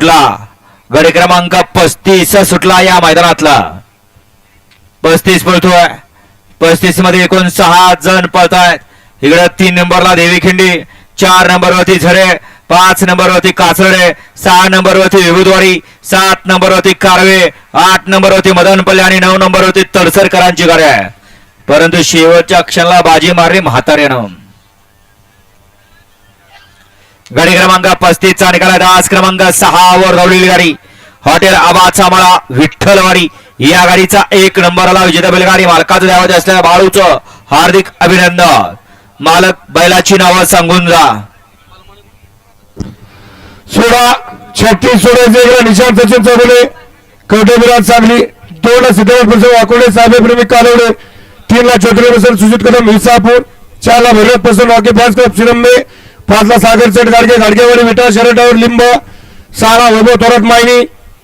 सुटला. गडी क्रमांक पस्तीस सुटला या मैदानातला. पस्तीस पळतोय. पस्तीसमध्ये एकूण सहा जण पळतायत. इकडे तीन नंबरला देवीखिंडी चार नंबरवरती झरे पाच नंबरवरती कासरडे सहा नंबरवरती विभुद्वारी सात नंबरवरती कारवे आठ नंबरवरती मदनपल्ले आणि नऊ नंबरवरती तडसरकरांची गाड्या आहे परंतु शेवटच्या क्षणाला बाजी मारली म्हाताऱ्यानं. गाडी क्रमांक पस्तीसचा निकाल दास क्रमांक सहा वर धावलेली गाडी. हॉटेल आबाचा मला विठ्ठलवाडी या गाडीचा एक नंबरला विजेता बैलगाडी. मालकाचं द्यावं असलेल्या बाळूचं हार्दिक अभिनंदन. मालक बैलाची नावं सांगून जा. सोळा छत्तीस सोळाचे निशांत सचिन चौगुले कवटेबिराज सांगली दोन सिद्धेश्वर प्रसाद वाकोडे साहेब प्रेमी कालवडे तीन ला चौधरी प्रसाद सुजित कदम हिसापूर चार ला भैरव प्रसन्न वाके फॅन्स क्लब सिरंबे पाचला सागर सेठ गाडगे गाडगेवाडी विटा शरटावर लिंब सहा वैभव थोरात मायनी